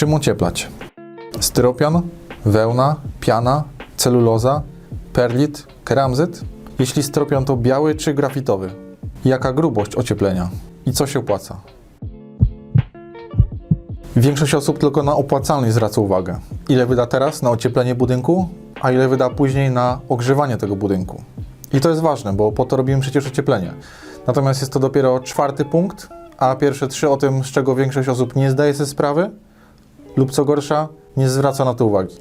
Czym ocieplać? Styropian, wełna, piana, celuloza, perlit, keramzyt? Jeśli styropian to biały czy grafitowy? Jaka grubość ocieplenia? I co się opłaca? Większość osób tylko na opłacalność zwraca uwagę. Ile wyda teraz na ocieplenie budynku, a ile wyda później na ogrzewanie tego budynku. I to jest ważne, bo po to robimy przecież ocieplenie. Natomiast jest to dopiero czwarty punkt, a pierwsze trzy o tym, z czego większość osób nie zdaje sobie sprawy, lub co gorsza, nie zwraca na to uwagi.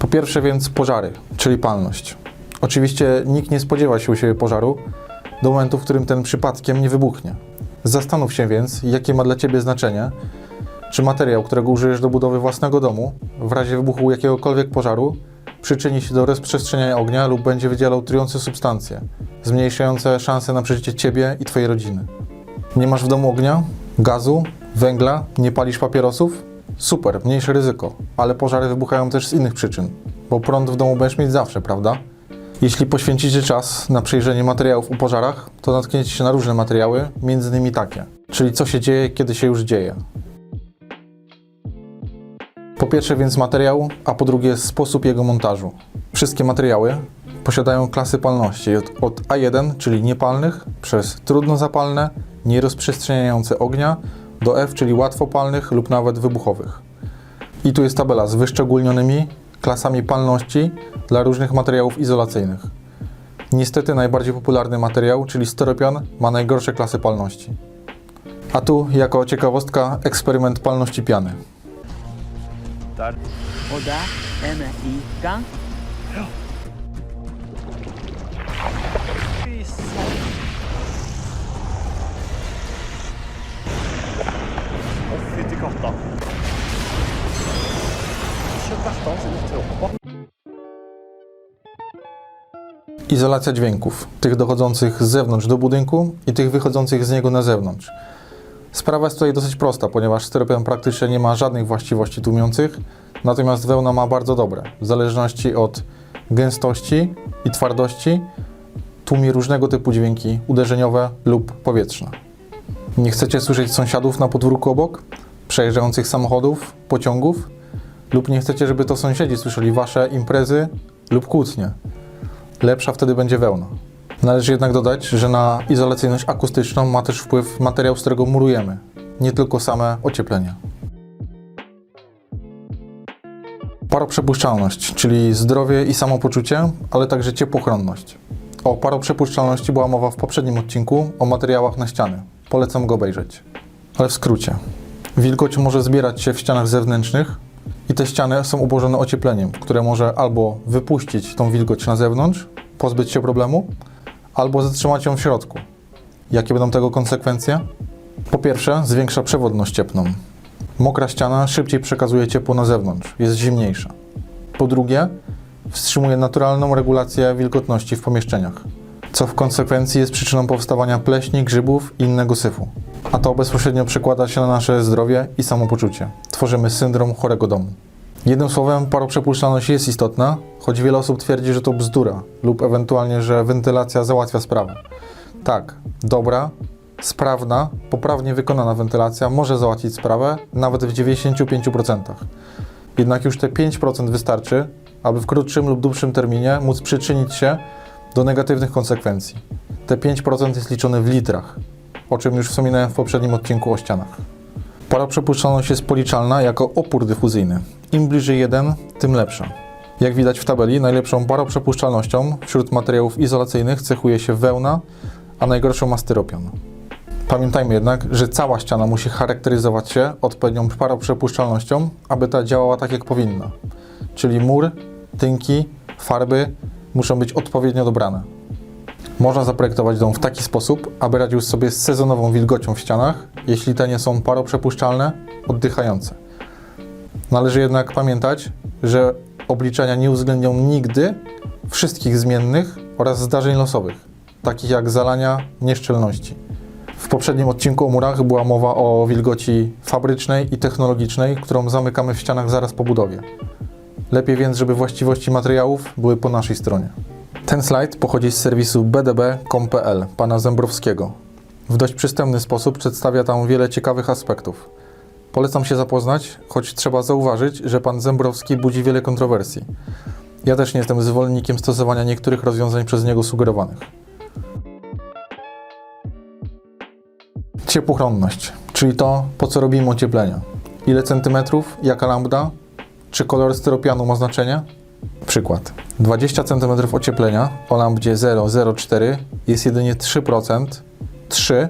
Po pierwsze więc pożary, czyli palność. Oczywiście nikt nie spodziewa się u siebie pożaru do momentu, w którym ten przypadkiem nie wybuchnie. Zastanów się więc, jakie ma dla Ciebie znaczenie, czy materiał, którego użyjesz do budowy własnego domu, w razie wybuchu jakiegokolwiek pożaru, przyczyni się do rozprzestrzeniania ognia lub będzie wydzielał trujące substancje, zmniejszające szanse na przeżycie Ciebie i Twojej rodziny. Nie masz w domu ognia, gazu, węgla, nie palisz papierosów? Super, mniejsze ryzyko, ale pożary wybuchają też z innych przyczyn, bo prąd w domu będziesz mieć zawsze, prawda? Jeśli poświęcicie czas na przejrzenie materiałów o pożarach, to natkniecie się na różne materiały, między innymi takie, czyli co się dzieje, kiedy się już dzieje. Po pierwsze więc materiał, a po drugie sposób jego montażu. Wszystkie materiały posiadają klasy palności od, od A1, czyli niepalnych, przez trudno zapalne, nierozprzestrzeniające ognia, do F, czyli łatwopalnych lub nawet wybuchowych. I tu jest tabela z wyszczególnionymi klasami palności dla różnych materiałów izolacyjnych. Niestety najbardziej popularny materiał, czyli styropian, ma najgorsze klasy palności. A tu, jako ciekawostka, eksperyment palności piany. Er vi i gang. Izolacja dźwięków, tych dochodzących z zewnątrz do budynku i tych wychodzących z niego na zewnątrz. Sprawa jest tutaj dosyć prosta, ponieważ styropian praktycznie nie ma żadnych właściwości tłumiących, natomiast wełna ma bardzo dobre. W zależności od gęstości i twardości tłumi różnego typu dźwięki uderzeniowe lub powietrzne. Nie chcecie słyszeć sąsiadów na podwórku obok? Przejeżdżających samochodów, pociągów? Lub nie chcecie, żeby to sąsiedzi słyszeli wasze imprezy lub kłótnie? Lepsza wtedy będzie wełna. Należy jednak dodać, że na izolacyjność akustyczną ma też wpływ materiał, z którego murujemy, nie tylko same ocieplenie. Paroprzepuszczalność, czyli zdrowie i samopoczucie, ale także ciepłochronność. O paroprzepuszczalności była mowa w poprzednim odcinku o materiałach na ściany. Polecam go obejrzeć. Ale w skrócie. Wilgoć może zbierać się w ścianach zewnętrznych i te ściany są ułożone ociepleniem, które może albo wypuścić tą wilgoć na zewnątrz, pozbyć się problemu, albo zatrzymać ją w środku. Jakie będą tego konsekwencje? Po pierwsze, zwiększa przewodność cieplną. Mokra ściana szybciej przekazuje ciepło na zewnątrz, jest zimniejsza. Po drugie, wstrzymuje naturalną regulację wilgotności w pomieszczeniach, co w konsekwencji jest przyczyną powstawania pleśni, grzybów i innego syfu. A to bezpośrednio przekłada się na nasze zdrowie i samopoczucie. Tworzymy syndrom chorego domu. Jednym słowem, paroprzepuszczalność jest istotna, choć wiele osób twierdzi, że to bzdura lub ewentualnie, że wentylacja załatwia sprawę. Tak, dobra, sprawna, poprawnie wykonana wentylacja może załatwić sprawę nawet w 95%. Jednak już te 5% wystarczy, aby w krótszym lub dłuższym terminie móc przyczynić się do negatywnych konsekwencji. Te 5% jest liczone w litrach, o czym już wspominałem w poprzednim odcinku o ścianach. Paroprzepuszczalność jest policzalna jako opór dyfuzyjny. Im bliżej 1, tym lepsza. Jak widać w tabeli, najlepszą paroprzepuszczalnością wśród materiałów izolacyjnych cechuje się wełna, a najgorszą ma styropian. Pamiętajmy jednak, że cała ściana musi charakteryzować się odpowiednią paroprzepuszczalnością, aby ta działała tak jak powinna. Czyli mur, tynki, farby muszą być odpowiednio dobrane. Można zaprojektować dom w taki sposób, aby radził sobie z sezonową wilgocią w ścianach, jeśli te nie są paroprzepuszczalne, oddychające. Należy jednak pamiętać, że obliczenia nie uwzględnią nigdy wszystkich zmiennych oraz zdarzeń losowych, takich jak zalania, nieszczelności. W poprzednim odcinku o murach była mowa o wilgoci fabrycznej i technologicznej, którą zamykamy w ścianach zaraz po budowie. Lepiej więc, żeby właściwości materiałów były po naszej stronie. Ten slajd pochodzi z serwisu bdb.com.pl pana Zembrowskiego. W dość przystępny sposób przedstawia tam wiele ciekawych aspektów. Polecam się zapoznać, choć trzeba zauważyć, że pan Zembrowski budzi wiele kontrowersji. Ja też nie jestem zwolennikiem stosowania niektórych rozwiązań przez niego sugerowanych. Ciepłochronność, czyli to, po co robimy ocieplenia. Ile centymetrów, jaka lambda, czy kolor styropianu ma znaczenie? Przykład. 20 cm ocieplenia o lambdzie 0,04 jest jedynie 3%, 3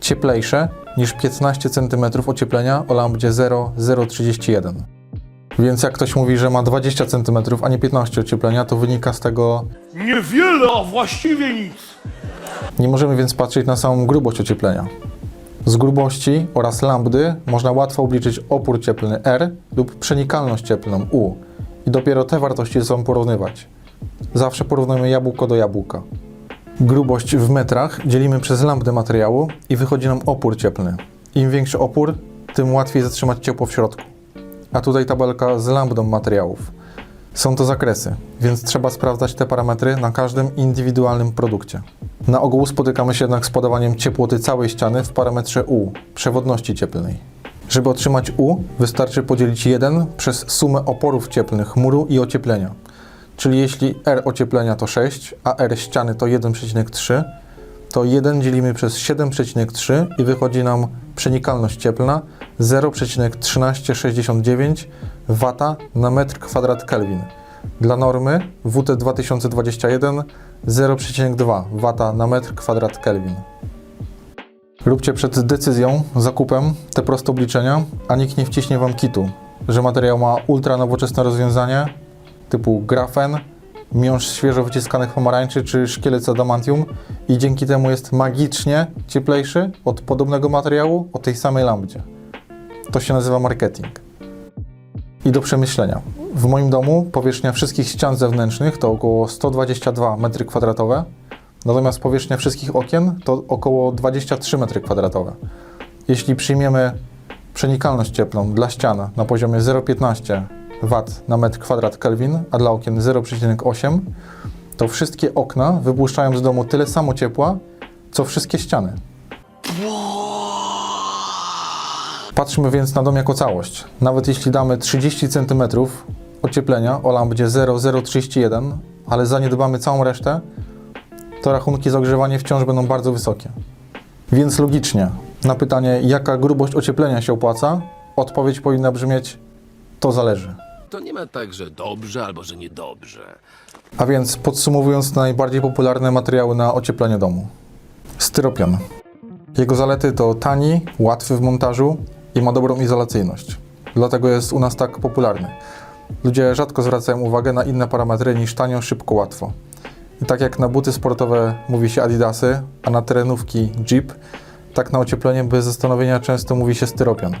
cieplejsze niż 15 cm ocieplenia o lambdzie 0,031. Więc jak ktoś mówi, że ma 20 cm, a nie 15 ocieplenia, to wynika z tego Niewiele, a właściwie nic. Nie możemy więc patrzeć na samą grubość ocieplenia. Z grubości oraz lambdy można łatwo obliczyć opór cieplny R lub przenikalność cieplną U i dopiero te wartości ze sobą porównywać. Zawsze porównujemy jabłko do jabłka. Grubość w metrach dzielimy przez lambdę materiału i wychodzi nam opór cieplny. Im większy opór, tym łatwiej zatrzymać ciepło w środku. A tutaj tabelka z lambdą materiałów. Są to zakresy, więc trzeba sprawdzać te parametry na każdym indywidualnym produkcie. Na ogół spotykamy się jednak z podawaniem ciepłoty całej ściany w parametrze U, przewodności cieplnej. Żeby otrzymać U, wystarczy podzielić 1 przez sumę oporów cieplnych muru i ocieplenia. Czyli jeśli R ocieplenia to 6, a R ściany to 1,3, to 1 dzielimy przez 7,3 i wychodzi nam przenikalność cieplna 0,1369 W na metr kwadrat Kelvin. Dla normy WT 2021 0,2 W na metr kwadrat Kelvin. Róbcie przed decyzją, zakupem te proste obliczenia, a nikt nie wciśnie Wam kitu, że materiał ma ultra nowoczesne rozwiązanie typu grafen, miąższ świeżo wyciskanych pomarańczy czy szkielet adamantium i dzięki temu jest magicznie cieplejszy od podobnego materiału o tej samej lambdzie. To się nazywa marketing. I do przemyślenia. W moim domu powierzchnia wszystkich ścian zewnętrznych to około 122 m2, natomiast powierzchnia wszystkich okien to około 23 m2. Jeśli przyjmiemy przenikalność cieplną dla ścian na poziomie 0,15 W na metr kwadrat Kelvin, a dla okien 0,8, to wszystkie okna wypuszczają z domu tyle samo ciepła, co wszystkie ściany. Patrzmy więc na dom jako całość. Nawet jeśli damy 30 cm ocieplenia o lambdzie 0,031, ale zaniedbamy całą resztę, to rachunki za ogrzewanie wciąż będą bardzo wysokie. Więc logicznie, na pytanie, jaka grubość ocieplenia się opłaca, odpowiedź powinna brzmieć: to zależy. To nie ma tak, że dobrze albo że niedobrze. A więc podsumowując najbardziej popularne materiały na ocieplenie domu. Styropian. Jego zalety to tani, łatwy w montażu i ma dobrą izolacyjność. Dlatego jest u nas tak popularny. Ludzie rzadko zwracają uwagę na inne parametry niż tanio, szybko, łatwo. I tak jak na buty sportowe mówi się Adidasy, a na terenówki Jeep, tak na ocieplenie bez zastanowienia często mówi się styropian.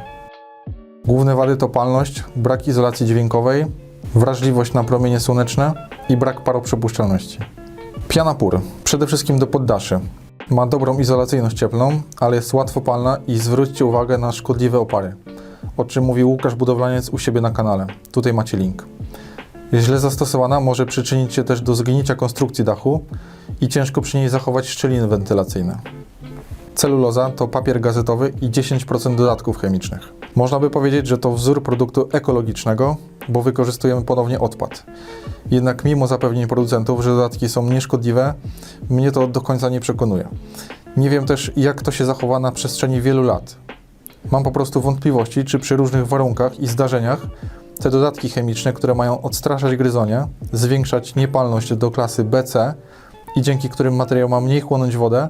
Główne wady to palność, brak izolacji dźwiękowej, wrażliwość na promienie słoneczne i brak paroprzepuszczalności. Piana pur, przede wszystkim do poddaszy. Ma dobrą izolacyjność cieplną, ale jest łatwopalna i zwróćcie uwagę na szkodliwe opary, o czym mówił Łukasz Budowlaniec u siebie na kanale. Tutaj macie link. Źle zastosowana może przyczynić się też do zgnicia konstrukcji dachu i ciężko przy niej zachować szczeliny wentylacyjne. Celuloza to papier gazetowy i 10% dodatków chemicznych. Można by powiedzieć, że to wzór produktu ekologicznego, bo wykorzystujemy ponownie odpad. Jednak mimo zapewnień producentów, że dodatki są nieszkodliwe, mnie to do końca nie przekonuje. Nie wiem też, jak to się zachowa na przestrzeni wielu lat. Mam po prostu wątpliwości, czy przy różnych warunkach i zdarzeniach te dodatki chemiczne, które mają odstraszać gryzonie, zwiększać niepalność do klasy BC i dzięki którym materiał ma mniej chłonąć wodę,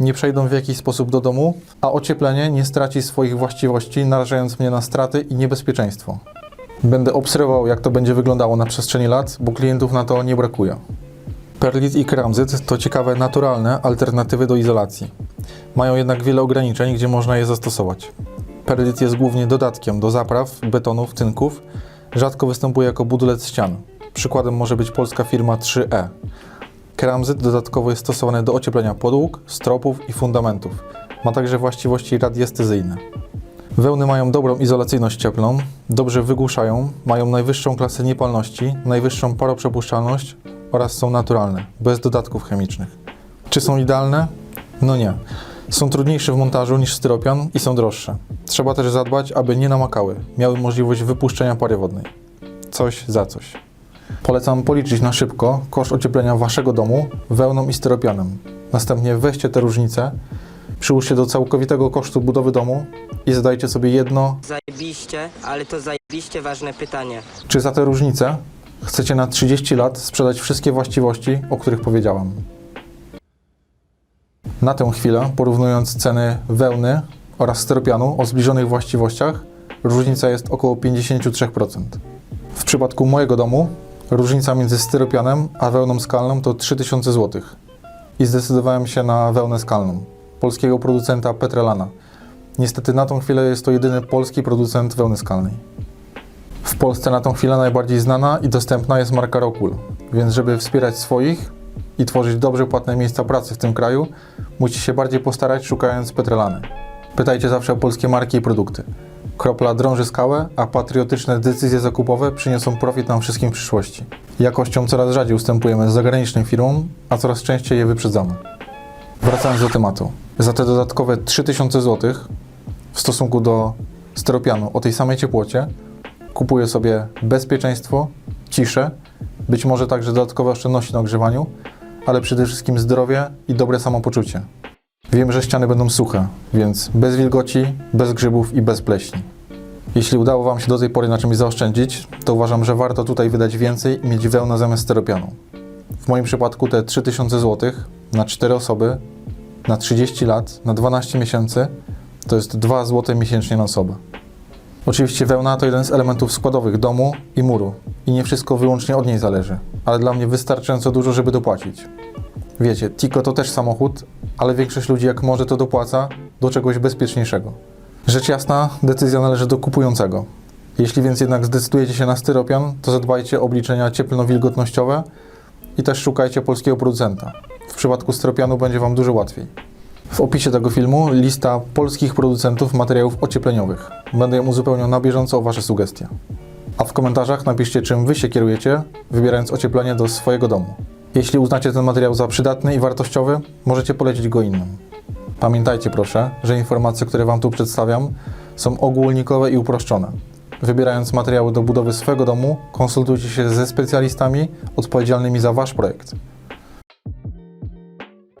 nie przejdą w jakiś sposób do domu, a ocieplenie nie straci swoich właściwości, narażając mnie na straty i niebezpieczeństwo. Będę obserwował, jak to będzie wyglądało na przestrzeni lat, bo klientów na to nie brakuje. Perlit i keramzyt to ciekawe, naturalne alternatywy do izolacji. Mają jednak wiele ograniczeń, gdzie można je zastosować. Perlit jest głównie dodatkiem do zapraw, betonów, tynków. Rzadko występuje jako budulec ścian. Przykładem może być polska firma 3E. Keramzyt dodatkowo jest stosowany do ocieplenia podłóg, stropów i fundamentów. Ma także właściwości radiestezyjne. Wełny mają dobrą izolacyjność cieplną, dobrze wygłuszają, mają najwyższą klasę niepalności, najwyższą paroprzepuszczalność oraz są naturalne, bez dodatków chemicznych. Czy są idealne? No nie. Są trudniejsze w montażu niż styropian i są droższe. Trzeba też zadbać, aby nie namakały, miały możliwość wypuszczenia pary wodnej. Coś za coś. Polecam policzyć na szybko koszt ocieplenia waszego domu wełną i styropianem. Następnie weźcie te różnice, przyłóżcie do całkowitego kosztu budowy domu i zadajcie sobie jedno, Zajebiście, ale to zajebiście ważne pytanie. czy za te różnice chcecie na 30 lat sprzedać wszystkie właściwości, o których powiedziałam. Na tę chwilę, porównując ceny wełny oraz styropianu o zbliżonych właściwościach, różnica jest około 53%. W przypadku mojego domu różnica między styropianem a wełną skalną to 3000 zł. I zdecydowałem się na wełnę skalną polskiego producenta Petrelana. Niestety na tą chwilę jest to jedyny polski producent wełny skalnej. W Polsce na tą chwilę najbardziej znana i dostępna jest marka Rockwool, więc żeby wspierać swoich i tworzyć dobrze płatne miejsca pracy w tym kraju, musicie się bardziej postarać szukając Petrelany. Pytajcie zawsze o polskie marki i produkty. Kropla drąży skałę, a patriotyczne decyzje zakupowe przyniosą profit nam wszystkim w przyszłości. Jakością coraz rzadziej ustępujemy zagranicznym firmom, a coraz częściej je wyprzedzamy. Wracając do tematu. Za te dodatkowe 3000 zł w stosunku do styropianu o tej samej ciepłocie kupuję sobie bezpieczeństwo, ciszę, być może także dodatkowe oszczędności na ogrzewaniu, ale przede wszystkim zdrowie i dobre samopoczucie. Wiem, że ściany będą suche, więc bez wilgoci, bez grzybów i bez pleśni. Jeśli udało Wam się do tej pory na czymś zaoszczędzić, to uważam, że warto tutaj wydać więcej i mieć wełnę zamiast styropianu. W moim przypadku te 3000 zł na 4 osoby, na 30 lat, na 12 miesięcy to jest 2 zł miesięcznie na osobę. Oczywiście wełna to jeden z elementów składowych domu i muru i nie wszystko wyłącznie od niej zależy, ale dla mnie wystarczająco dużo, żeby dopłacić. Wiecie, Tico to też samochód, ale większość ludzi jak może to dopłaca do czegoś bezpieczniejszego. Rzecz jasna, decyzja należy do kupującego. Jeśli więc jednak zdecydujecie się na styropian, to zadbajcie o obliczenia cieplno-wilgotnościowe i też szukajcie polskiego producenta. W przypadku styropianu będzie Wam dużo łatwiej. W opisie tego filmu lista polskich producentów materiałów ociepleniowych. Będę ją uzupełniał na bieżąco o Wasze sugestie. A w komentarzach napiszcie, czym Wy się kierujecie, wybierając ocieplenie do swojego domu. Jeśli uznacie ten materiał za przydatny i wartościowy, możecie polecić go innym. Pamiętajcie proszę, że informacje, które Wam tu przedstawiam, są ogólnikowe i uproszczone. Wybierając materiały do budowy swojego domu, konsultujcie się ze specjalistami odpowiedzialnymi za Wasz projekt.